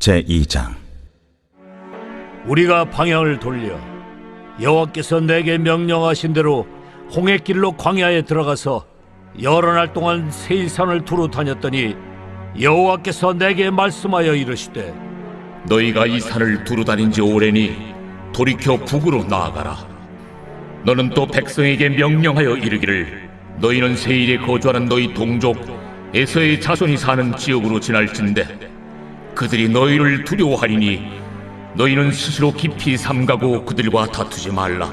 제2장 우리가 방향을 돌려 여호와께서 내게 명령하신 대로 홍해길로 광야에 들어가서 여러 날 동안 세일산을 두루 다녔더니 여호와께서 내게 말씀하여 이르시되 너희가 이 산을 두루 다닌 지 오래니 돌이켜 북으로 나아가라. 너는 또 백성에게 명령하여 이르기를 너희는 세일에 거주하는 너희 동족 에서의 자손이 사는 지역으로 지날진대 그들이 너희를 두려워하리니 너희는 스스로 깊이 삼가고 그들과 다투지 말라.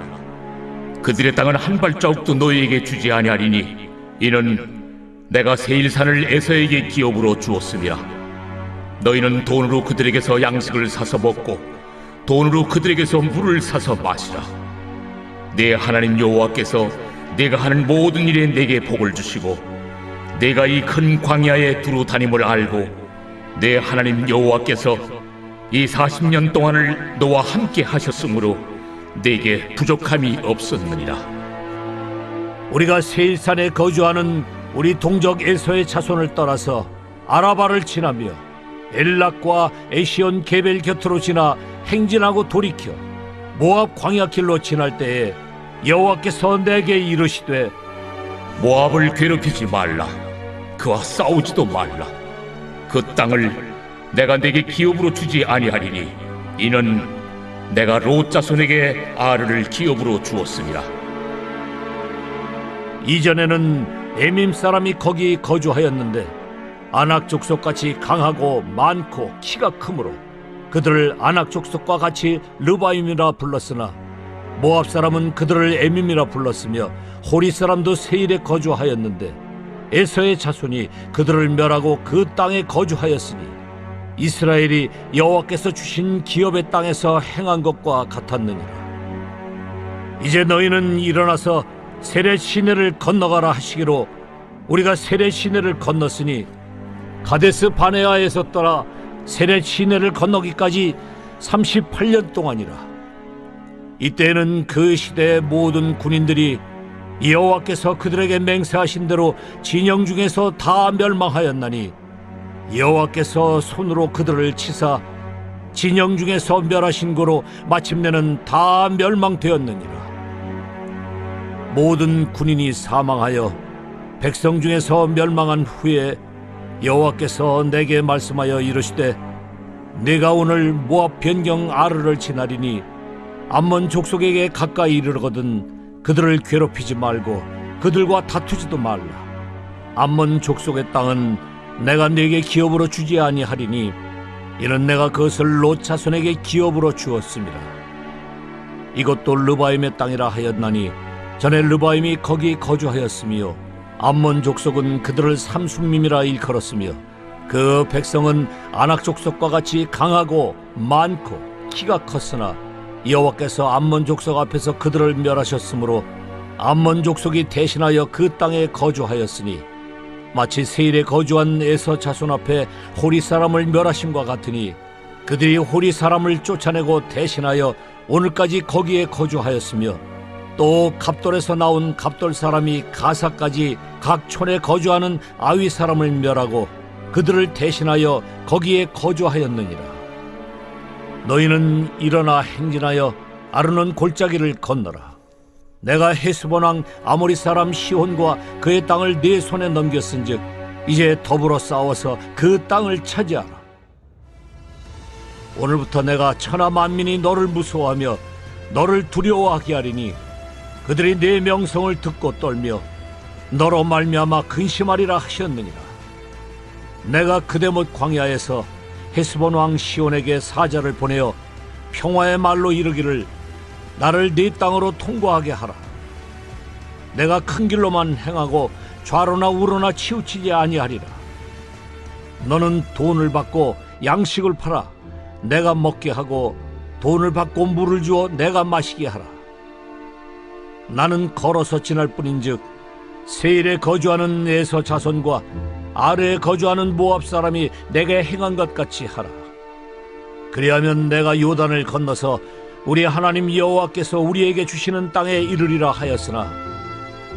그들의 땅은 한 발자국도 너희에게 주지 아니하리니 이는 내가 세일산을 에서에게 기업으로 주었음이라. 너희는 돈으로 그들에게서 양식을 사서 먹고 돈으로 그들에게서 물을 사서 마시라. 내 하나님 여호와께서 내가 하는 모든 일에 내게 복을 주시고 내가 이 큰 광야에 두루 다님을 알고 내 하나님 여호와께서 이 40년 동안을 너와 함께 하셨으므로 내게 부족함이 없었느니라. 우리가 세일산에 거주하는 우리 동족 에서의 자손을 떠나서 아라바를 지나며 엘락과 에시온 게벨 곁으로 지나 행진하고 돌이켜 모압 광야 길로 지날 때에 여호와께서 내게 이르시되 모압을 괴롭히지 말라. 그와 싸우지도 말라. 그 땅을 내가 내게 기업으로 주지 아니하리니 이는 내가 롯 자손에게 아르를 기업으로 주었습니다. 이전에는 에밈 사람이 거기 거주하였는데 아낙 족속같이 강하고 많고 키가 크므로 그들을 아낙 족속과 같이 르바임이라 불렀으나 모압 사람은 그들을 에밈이라 불렀으며 호리 사람도 세일에 거주하였는데 에서의 자손이 그들을 멸하고 그 땅에 거주하였으니 이스라엘이 여호와께서 주신 기업의 땅에서 행한 것과 같았느니라. 이제 너희는 일어나서 세례 시내를 건너가라 하시기로 우리가 세례 시내를 건넜으니 가데스 바네아에서 떠나 세례 시내를 건너기까지 38년 동안이라. 이때는 그 시대의 모든 군인들이 여호와께서 그들에게 맹세하신 대로 진영 중에서 다 멸망하였나니 여호와께서 손으로 그들을 치사 진영 중에서 멸하신 고로 마침내는 다 멸망되었느니라. 모든 군인이 사망하여 백성 중에서 멸망한 후에 여호와께서 내게 말씀하여 이르시되 내가 오늘 모압 변경 아르를 지나리니 암몬 족속에게 가까이 이르거든 그들을 괴롭히지 말고 그들과 다투지도 말라. 암몬 족속의 땅은 내가 네게 기업으로 주지 아니하리니 이는 내가 그것을 롯 자손에게 기업으로 주었습니다. 이것도 르바임의 땅이라 하였나니 전에 르바임이 거기 거주하였으며 암몬 족속은 그들을 삼순밈이라 일컬었으며 그 백성은 아낙 족속과 같이 강하고 많고 키가 컸으나 여호와께서 암몬 족속 앞에서 그들을 멸하셨으므로 암몬 족속이 대신하여 그 땅에 거주하였으니 마치 세일에 거주한 에서 자손 앞에 호리 사람을 멸하심과 같으니 그들이 호리 사람을 쫓아내고 대신하여 오늘까지 거기에 거주하였으며 또 갑돌에서 나온 갑돌 사람이 가사까지 각 촌에 거주하는 아위 사람을 멸하고 그들을 대신하여 거기에 거주하였느니라. 너희는 일어나 행진하여 아르논 골짜기를 건너라. 내가 헤스본 왕 아모리 사람 시혼과 그의 땅을 네 손에 넘겼은즉 이제 더불어 싸워서 그 땅을 차지하라. 오늘부터 내가 천하 만민이 너를 무서워하며 너를 두려워하게 하리니 그들이 네 명성을 듣고 떨며 너로 말미암아 근심하리라 하셨느니라. 내가 그대못 광야에서 헤스본 왕 시온에게 사자를 보내어 평화의 말로 이르기를 나를 네 땅으로 통과하게 하라. 내가 큰 길로만 행하고 좌로나 우로나 치우치지 아니하리라. 너는 돈을 받고 양식을 팔아 내가 먹게 하고 돈을 받고 물을 주어 내가 마시게 하라. 나는 걸어서 지날 뿐인즉 세일에 거주하는 에서 자손과 아래에 거주하는 모압 사람이 내게 행한 것 같이 하라. 그리하면 내가 요단을 건너서 우리 하나님 여호와께서 우리에게 주시는 땅에 이르리라 하였으나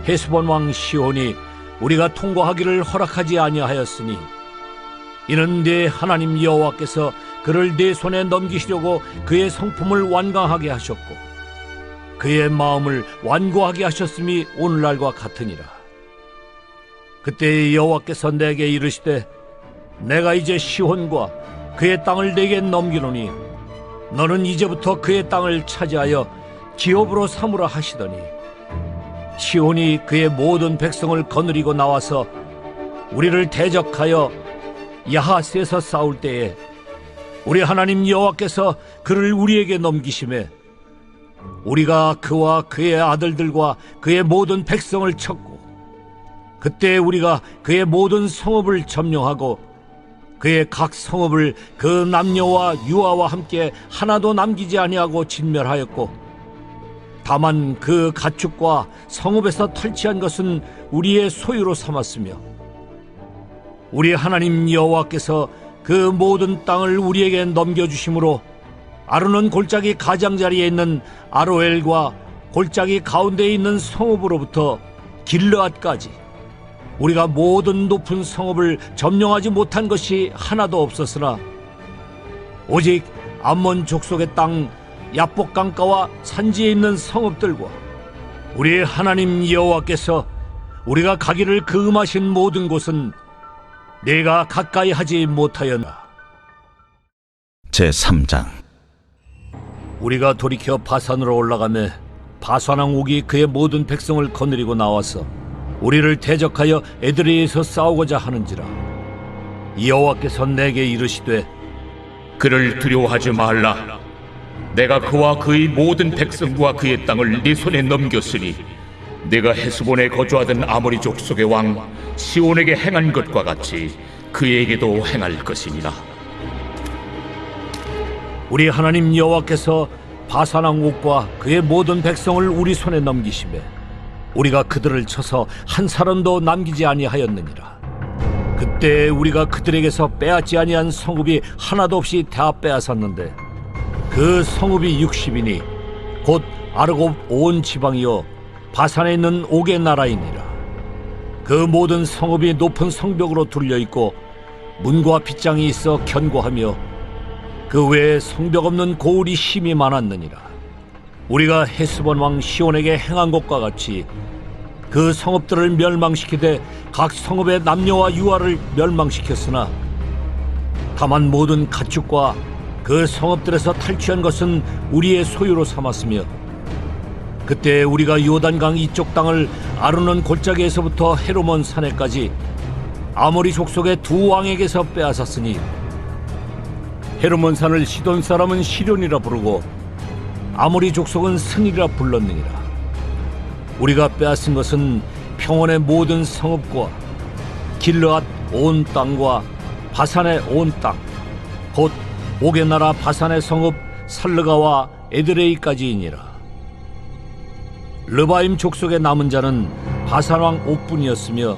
헤스본 왕 시온이 우리가 통과하기를 허락하지 아니하였으니 이는 네 하나님 여호와께서 그를 네 손에 넘기시려고 그의 성품을 완강하게 하셨고 그의 마음을 완고하게 하셨음이 오늘날과 같으니라. 그때 여호와께서 내게 이르시되 내가 이제 시혼과 그의 땅을 내게 넘기노니 너는 이제부터 그의 땅을 차지하여 기업으로 삼으라 하시더니 시온이 그의 모든 백성을 거느리고 나와서 우리를 대적하여 야하스에서 싸울 때에 우리 하나님 여호와께서 그를 우리에게 넘기심에 우리가 그와 그의 아들들과 그의 모든 백성을 쳤고 그때 우리가 그의 모든 성읍을 점령하고 그의 각 성읍을 그 남녀와 유아와 함께 하나도 남기지 아니하고 진멸하였고 다만 그 가축과 성읍에서 탈취한 것은 우리의 소유로 삼았으며 우리 하나님 여호와께서 그 모든 땅을 우리에게 넘겨 주심으로 아르논 골짜기 가장자리에 있는 아로엘과 골짜기 가운데에 있는 성읍으로부터 길르앗까지 우리가 모든 높은 성읍을 점령하지 못한 것이 하나도 없었으나 오직 암몬 족속의 땅 야복 강가와 산지에 있는 성읍들과 우리 하나님 여호와께서 우리가 가기를 금하신 모든 곳은 내가 가까이 하지 못하였나. 제 3장. 우리가 돌이켜 바산으로 올라가매 바산왕 옥이 그의 모든 백성을 거느리고 나와서 우리를 대적하여 에드레에서 싸우고자 하는지라 여호와께서 내게 이르시되 그를 두려워하지 말라. 내가 그와 그의 모든 백성과 그의 땅을 네 손에 넘겼으니 내가 헤스본에 거주하던 아모리 족속의 왕 시온에게 행한 것과 같이 그에게도 행할 것이니라. 우리 하나님 여호와께서 바산왕 옥과 그의 모든 백성을 우리 손에 넘기심에 우리가 그들을 쳐서 한 사람도 남기지 아니하였느니라 그때 우리가 그들에게서 빼앗지 아니한 성읍이 하나도 없이 다 빼앗았는데 그 성읍이 60이니 곧 아르곱 온 지방이요 바산에 있는 옥의 나라이니라 그 모든 성읍이 높은 성벽으로 둘려 있고 문과 빗장이 있어 견고하며 그 외에 성벽 없는 고울이 힘이 많았느니라. 우리가 헤스본 왕 시온에게 행한 것과 같이 그 성읍들을 멸망시키되 각 성읍의 남녀와 유아를 멸망시켰으나 다만 모든 가축과 그 성읍들에서 탈취한 것은 우리의 소유로 삼았으며 그때 우리가 요단강 이쪽 땅을 아르논 골짜기에서부터 헤로몬 산에까지 아모리 족속의 두 왕에게서 빼앗았으니 헤르몬 산을 시돈 사람은 시련이라 부르고 아모리 족속은 승이라 불렀느니라. 우리가 빼앗은 것은 평원의 모든 성읍과 길르앗 온 땅과 바산의 온 땅, 곧 옥의 나라 바산의 성읍 살르가와 에드레이까지이니라. 르바임 족속의 남은 자는 바산 왕 옥분이었으며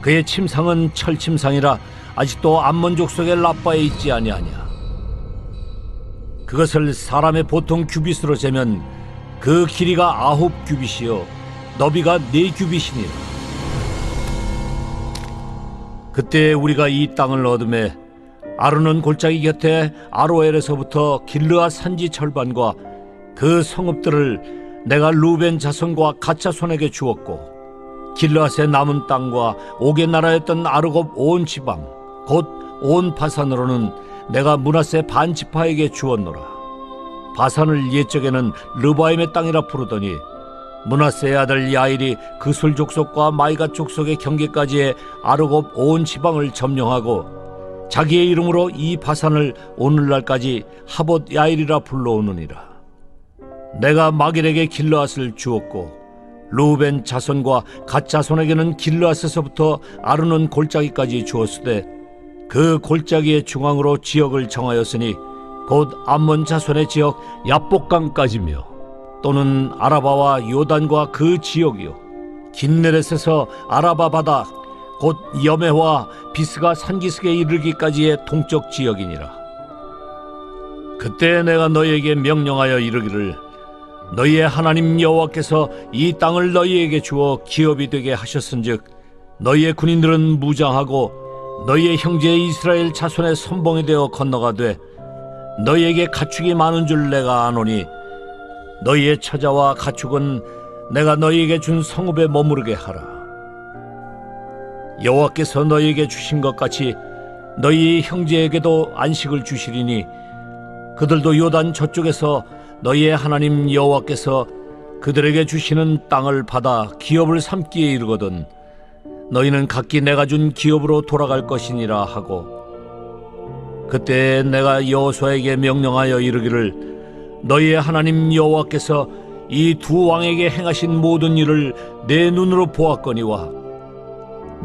그의 침상은 철침상이라 아직도 암몬 족속의 라빠에 있지 아니하냐. 그것을 사람의 보통 규빗으로 재면 그 길이가 아홉 규빗이요 너비가 네 규빗이니라. 그때 우리가 이 땅을 얻음에 아르논 골짜기 곁에 아로엘에서부터 길르아 산지 절반과 그 성읍들을 내가 루벤 자손과 가차 손에게 주었고 길르앗의 남은 땅과 옥의 나라였던 아르곱 온 지방 곧온 바산으로는 내가 문하세 반 지파에게 주었노라. 바산을 옛적에는 르바임의 땅이라 부르더니 문하세의 아들 야일이 그술 족속과 마이가 족속의 경계까지의 아르곱 온 지방을 점령하고 자기의 이름으로 이 바산을 오늘날까지 하봇 야일이라 불러오느니라. 내가 마길에게 길르앗을 주었고 루벤 자손과 갓 자손에게는 길르앗에서부터 아르논 골짜기까지 주었으되 그 골짜기의 중앙으로 지역을 정하였으니 곧 암몬 자손의 지역 야복강까지며 또는 아라바와 요단과 그 지역이요. 긴네렛에서 아라바 바다 곧 여메와 비스가 산기슭에 이르기까지의 동쪽 지역이니라. 그때 내가 너희에게 명령하여 이르기를 너희의 하나님 여호와께서 이 땅을 너희에게 주어 기업이 되게 하셨은즉 너희의 군인들은 무장하고 너희의 형제 이스라엘 자손의 선봉이 되어 건너가되 너희에게 가축이 많은 줄 내가 아노니 너희의 처자와 가축은 내가 너희에게 준 성읍에 머무르게 하라. 여호와께서 너희에게 주신 것 같이 너희 형제에게도 안식을 주시리니 그들도 요단 저쪽에서 너희의 하나님 여호와께서 그들에게 주시는 땅을 받아 기업을 삼기에 이르거든 너희는 각기 내가 준 기업으로 돌아갈 것이니라 하고 그때 내가 여호수아에게 명령하여 이르기를 너희의 하나님 여호와께서 이 두 왕에게 행하신 모든 일을 내 눈으로 보았거니와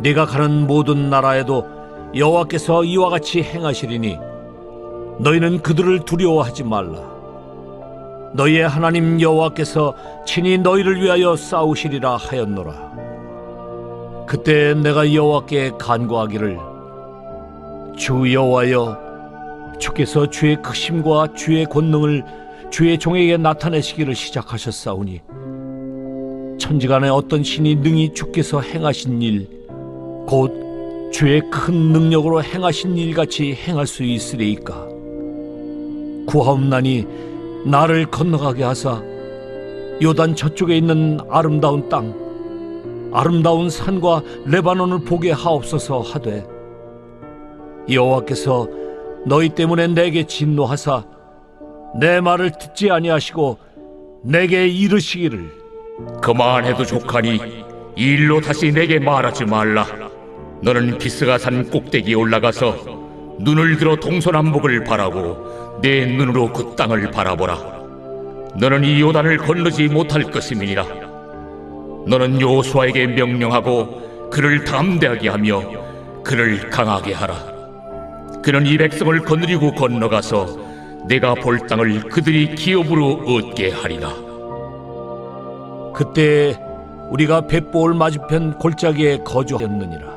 네가 가는 모든 나라에도 여호와께서 이와 같이 행하시리니 너희는 그들을 두려워하지 말라. 너희의 하나님 여호와께서 친히 너희를 위하여 싸우시리라 하였노라 그때 내가 여호와께 간구하기를 주 여호와여 주께서 주의 크심과 주의 권능을 주의 종에게 나타내시기를 시작하셨사오니 천지간에 어떤 신이 능히 주께서 행하신 일 곧 주의 큰 능력으로 행하신 일 같이 행할 수 있으리이까? 구하옵나니 나를 건너가게 하사 요단 저쪽에 있는 아름다운 땅 아름다운 산과 레바논을 보게 하옵소서 하되 여호와께서 너희 때문에 내게 진노하사 내 말을 듣지 아니하시고 내게 이르시기를 그만해도 족하니 이 일로 다시 내게 말하지 말라. 너는 비스가 산 꼭대기에 올라가서 눈을 들어 동서남북을 바라고 내 눈으로 그 땅을 바라보라. 너는 이 요단을 건너지 못할 것임이니라. 너는 요수아에게 명령하고 그를 담대하게 하며 그를 강하게 하라. 그는 이 백성을 거느리고 건너가서 내가 볼 땅을 그들이 기업으로 얻게 하리라. 그때 우리가 벳볼 맞은편 골짜기에 거주하였느니라